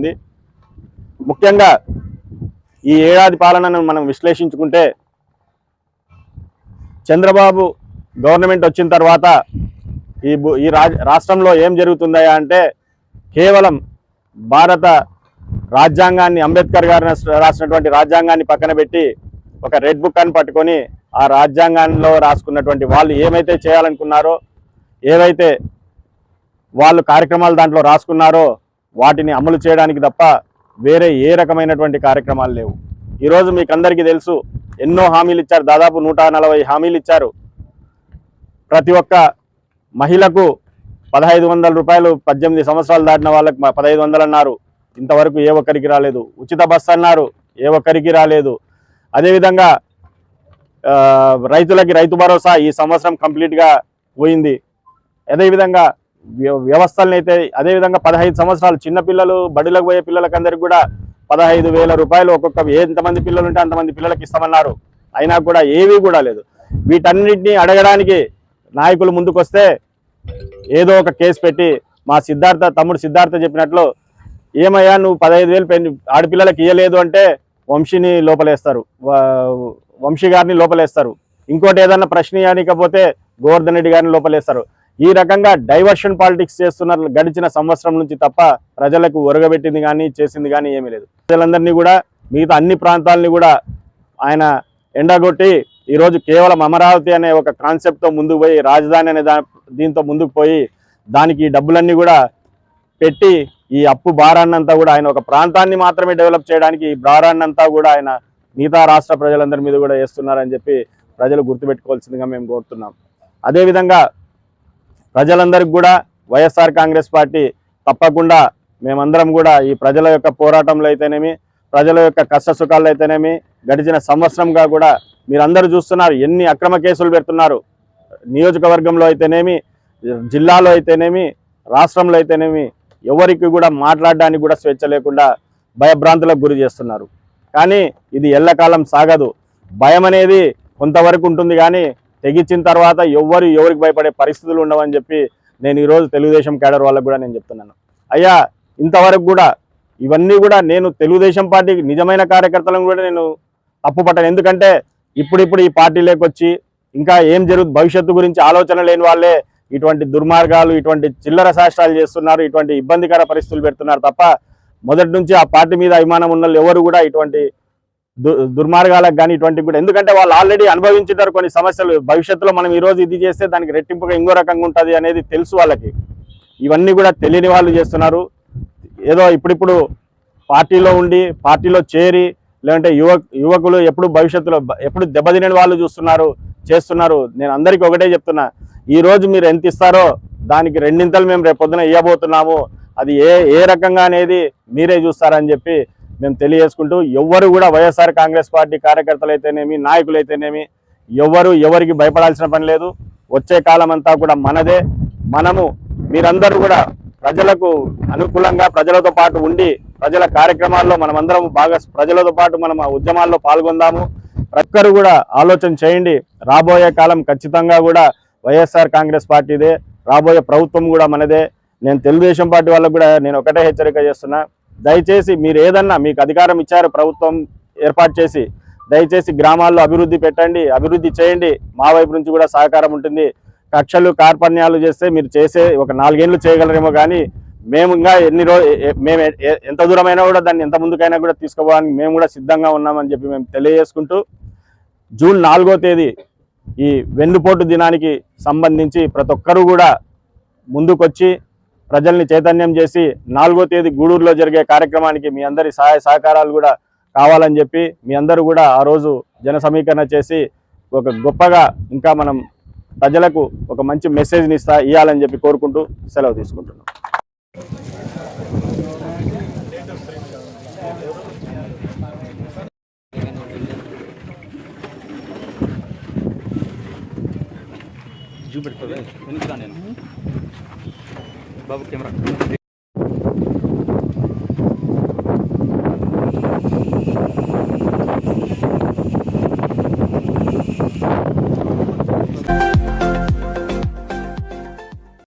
ఉంది ముఖ్యంగా ఈ ఏడాది పాలనను మనం విశ్లేషించుకుంటే చంద్రబాబు గవర్నమెంట్ వచ్చిన తర్వాత ఈ ఈ రాష్ట్రంలో ఏం జరుగుతుందా అంటే కేవలం భారత రాజ్యాంగాన్ని అంబేద్కర్ గారు రాసినటువంటి రాజ్యాంగాన్ని పక్కన పెట్టి ఒక రెడ్ బుక్ అని పట్టుకొని ఆ రాజ్యాంగంలో రాసుకున్నటువంటి వాళ్ళు ఏమైతే చేయాలనుకున్నారో ఏవైతే వాళ్ళు కార్యక్రమాలు దాంట్లో రాసుకున్నారో వాటిని అమలు చేయడానికి తప్ప వేరే ఏ రకమైనటువంటి కార్యక్రమాలు లేవు. ఈరోజు మీకు అందరికీ తెలుసు ఎన్నో హామీలు ఇచ్చారు. దాదాపు నూట నలభై హామీలు ఇచ్చారు. ప్రతి ఒక్క మహిళకు పదహైదు వందల రూపాయలు పద్దెనిమిది సంవత్సరాలు దాటిన వాళ్ళకి పదహైదు వందలు అన్నారు. ఇంతవరకు ఏ ఒక్కరికి రాలేదు. ఉచిత బస్సు అన్నారు ఏ ఒక్కరికి రాలేదు. అదేవిధంగా రైతులకి రైతు భరోసా ఈ సంవత్సరం కంప్లీట్గా పోయింది. అదేవిధంగా వ్యవస్థలను అయితే అదేవిధంగా పదహైదు సంవత్సరాలు చిన్నపిల్లలు బడిలకు పోయే పిల్లలకందరికి కూడా పదహైదు వేల రూపాయలు ఒక్కొక్క ఎంతమంది పిల్లలు ఉంటే అంతమంది పిల్లలకి ఇస్తామన్నారు. అయినా కూడా ఏవీ కూడా లేదు. వీటన్నిటిని అడగడానికి నాయకులు ముందుకొస్తే ఏదో ఒక కేసు పెట్టి మా సిద్ధార్థ తమ్ముడు సిద్ధార్థ చెప్పినట్లు ఏమయ్యా నువ్వు పదహైదు వేలు పెన్ ఆడపిల్లలకి ఇయ్యలేదు అంటే వంశీని లోపలేస్తారు. వంశీ గారిని లోపలేస్తారు. ఇంకోటి ఏదన్నా ప్రశ్నించకపోతే గోవర్ధన్ రెడ్డి గారిని లోపలేస్తారు. ఈ రకంగా డైవర్షన్ పాలిటిక్స్ చేస్తున్నారు గడిచిన సంవత్సరం నుంచి తప్ప ప్రజలకు ఒరగబెట్టింది కానీ చేసింది కానీ ఏమీ లేదు. ప్రజలందరినీ కూడా మిగతా అన్ని ప్రాంతాలని కూడా ఆయన ఎండగొట్టి ఈరోజు కేవలం అమరావతి అనే ఒక కాన్సెప్ట్తో ముందుకు పోయి రాజధాని అనే దీంతో ముందుకు పోయి దానికి ఈ డబ్బులన్నీ కూడా పెట్టి ఈ అప్పు భారాన్నంతా కూడా ఆయన ఒక ప్రాంతాన్ని మాత్రమే డెవలప్ చేయడానికి ఈ భారాన్నంతా కూడా ఆయన మిగతా రాష్ట్ర ప్రజలందరి మీద కూడా వేస్తున్నారని చెప్పి ప్రజలు గుర్తుపెట్టుకోవాల్సిందిగా మేము కోరుతున్నాం. అదేవిధంగా ప్రజలందరికీ కూడా వైఎస్ఆర్ కాంగ్రెస్ పార్టీ తప్పకుండా మేమందరం కూడా ఈ ప్రజల యొక్క పోరాటంలో అయితేనేమి ప్రజల యొక్క కష్ట సుఖాల్లో అయితేనేమి గడిచిన సంవత్సరంగా కూడా మీరందరూ చూస్తున్నారు ఎన్ని అక్రమ కేసులు పెడుతున్నారు. నియోజకవర్గంలో అయితేనేమి జిల్లాలో అయితేనేమి రాష్ట్రంలో అయితేనేమి ఎవరికి కూడా మాట్లాడడానికి కూడా స్వేచ్ఛ లేకుండా భయభ్రాంతులకు గురి చేస్తున్నారు. కానీ ఇది ఎల్లకాలం సాగదు. భయం అనేది కొంతవరకు ఉంటుంది కానీ తెగించిన తర్వాత ఎవ్వరు ఎవరికి భయపడే పరిస్థితులు ఉండవని చెప్పి నేను ఈరోజు తెలుగుదేశం కేడర్ వాళ్ళకు కూడా నేను చెప్తున్నాను. అయ్యా ఇంతవరకు కూడా ఇవన్నీ కూడా నేను తెలుగుదేశం పార్టీకి నిజమైన కార్యకర్తలను కూడా నేను తప్పుపట్టాను. ఎందుకంటే ఇప్పుడిప్పుడు ఈ పార్టీలోకి వచ్చి ఇంకా ఏం జరుగుతుంది భవిష్యత్తు గురించి ఆలోచన లేని వాళ్ళే ఇటువంటి దుర్మార్గాలు ఇటువంటి చిల్లర శాస్త్రాలు చేస్తున్నారు ఇటువంటి ఇబ్బందికర పరిస్థితులు పెడుతున్నారు తప్ప మొదటి నుంచి ఆ పార్టీ మీద అభిమానం ఉన్న ఎవరు కూడా ఇటువంటి దుర్మార్గాలకు కానీ ఇటువంటి కూడా. ఎందుకంటే వాళ్ళు ఆల్రెడీ అనుభవించుంటారు కొన్ని సమస్యలు. భవిష్యత్తులో మనం ఈ రోజు ఇది చేస్తే దానికి రెట్టింపుగా ఇంకో రకంగా ఉంటుంది అనేది తెలుసు వాళ్ళకి. ఇవన్నీ కూడా తెలియని వాళ్ళు చేస్తున్నారు. ఏదో ఇప్పుడిప్పుడు పార్టీలో ఉండి పార్టీలో చేరి లేదంటే యువ యువకులు ఎప్పుడు భవిష్యత్తులో ఎప్పుడు దెబ్బతినని వాళ్ళు చూస్తున్నారు చేస్తున్నారు. నేను అందరికీ ఒకటే చెప్తున్నా. ఈ రోజు మీరు ఎంత ఇస్తారో దానికి రెండింతలు మేము రేపు ఇవ్వబోతున్నాము అది ఏ ఏ రకంగా అనేది మీరే చూస్తారని చెప్పి మేము తెలియజేసుకుంటూ ఎవ్వరు కూడా వైఎస్ఆర్ కాంగ్రెస్ పార్టీ కార్యకర్తలు అయితేనేమి నాయకులు అయితేనేమి ఎవ్వరు ఎవరికి భయపడాల్సిన పని లేదు. వచ్చే కాలం అంతా కూడా మనదే. మనము మీరందరూ కూడా ప్రజలకు అనుకూలంగా ప్రజలతో పాటు ఉండి ప్రజల కార్యక్రమాల్లో మనమందరం బాగా ప్రజలతో పాటు మనం ఆ ఉద్యమాల్లో పాల్గొందాము. ప్రతి కూడా ఆలోచన చేయండి. రాబోయే కాలం ఖచ్చితంగా కూడా వైఎస్ఆర్ కాంగ్రెస్ పార్టీదే. రాబోయే ప్రభుత్వం కూడా మనదే. నేను తెలుగుదేశం పార్టీ వాళ్ళకు కూడా నేను ఒకటే హెచ్చరిక చేస్తున్నా. దయచేసి మీరు ఏదన్నా మీకు అధికారం ఇచ్చారు ప్రభుత్వం ఏర్పాటు చేసి దయచేసి గ్రామాల్లో అభివృద్ధి పెట్టండి అభివృద్ధి చేయండి. మా వైపు నుంచి కూడా సహకారం ఉంటుంది. కక్షలు కార్పణ్యాలు చేస్తే మీరు చేసే ఒక నాలుగేళ్ళు చేయగలరేమో కానీ మేము ఇంకా ఎన్ని రోజు మేము ఎంత దూరమైనా కూడా దాన్ని ఎంత ముందుకైనా కూడా తీసుకోవడానికి మేము కూడా సిద్ధంగా ఉన్నామని చెప్పి మేము తెలియజేసుకుంటూ జూన్ నాలుగో తేదీ ఈ వెన్నుపోటు దినానికి సంబంధించి ప్రతి ఒక్కరూ కూడా ముందుకొచ్చి ప్రజల్ని చైతన్యం చేసి నాలుగో తేదీ గూడూరులో జరిగే కార్యక్రమానికి మీ అందరి సహాయ సహకారాలు కూడా కావాలని చెప్పి మీ అందరూ కూడా ఆ రోజు జన సమీకరణ చేసి ఒక గొప్పగా ఇంకా మనం ప్రజలకు ఒక మంచి మెసేజ్ని ఇస్తా ఇవ్వాలని చెప్పి కోరుకుంటూ సెలవు తీసుకుంటున్నాం. చూపెట్టుకోవే నేను. బాబు కెమెరా